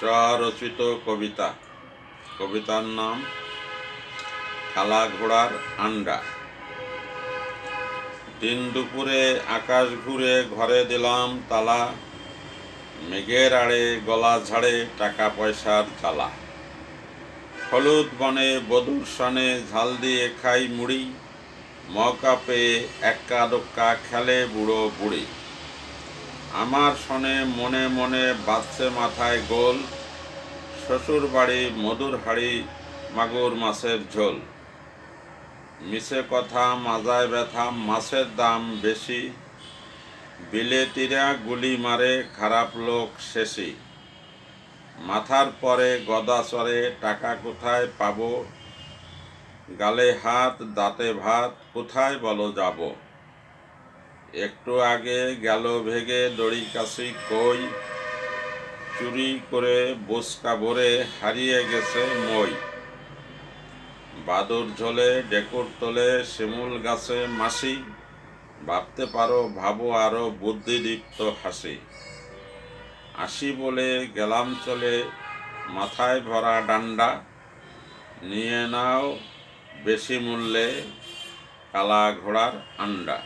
স্বরচিত কবিতা। কবিতার নাম কালা ঘোড়ার আন্ডা। দিন দুপুরে আকাশ ঘুরে ঘরে দিলাম তালা। মেঘের আড়ে গলা ঝাড়ে টাকা পয়সার চালা। হলুদ বনে বধুর সনে ঝাল দিয়ে খাই মুড়ি। মৌকা পেয়ে এক্কা দোক্কা খেলে বুড়ো বুড়ি। আমার শনে, মনে মনে বাঁচছে মাথায় গোল। শ্বশুর বাড়ি, মধুর হাড়ি, মাগুর মাছের ঝোল। মিছে কথা, মাজায় ব্যথা, মাছের দাম বেশি। বিলেতিরা গুলি মারে, খারাপ লোক শেষই মাথার পরে গদা চড়ে টাকা কোথায় পাবো? গালে হাত, দাঁতে ভাত, কোথায় বলো যাব? একটু আগে গেল ভেগে দড়ি কাশি কই, চুরি করে বসকা ভরে হারিয়ে গেছে মই। বাদুর ঝোলে, ডেকুর তোলে, শিমুল গাছে মাসি, ভাবতে পারো, ভাবো আরও বুদ্ধিদীপ্ত হাসি। আসি বলে গেলাম চলে, মাথায় ভরা ডান্ডা, নিয়ে নাও বেশি মূল্যে কালা ঘোড়ার আন্ডা।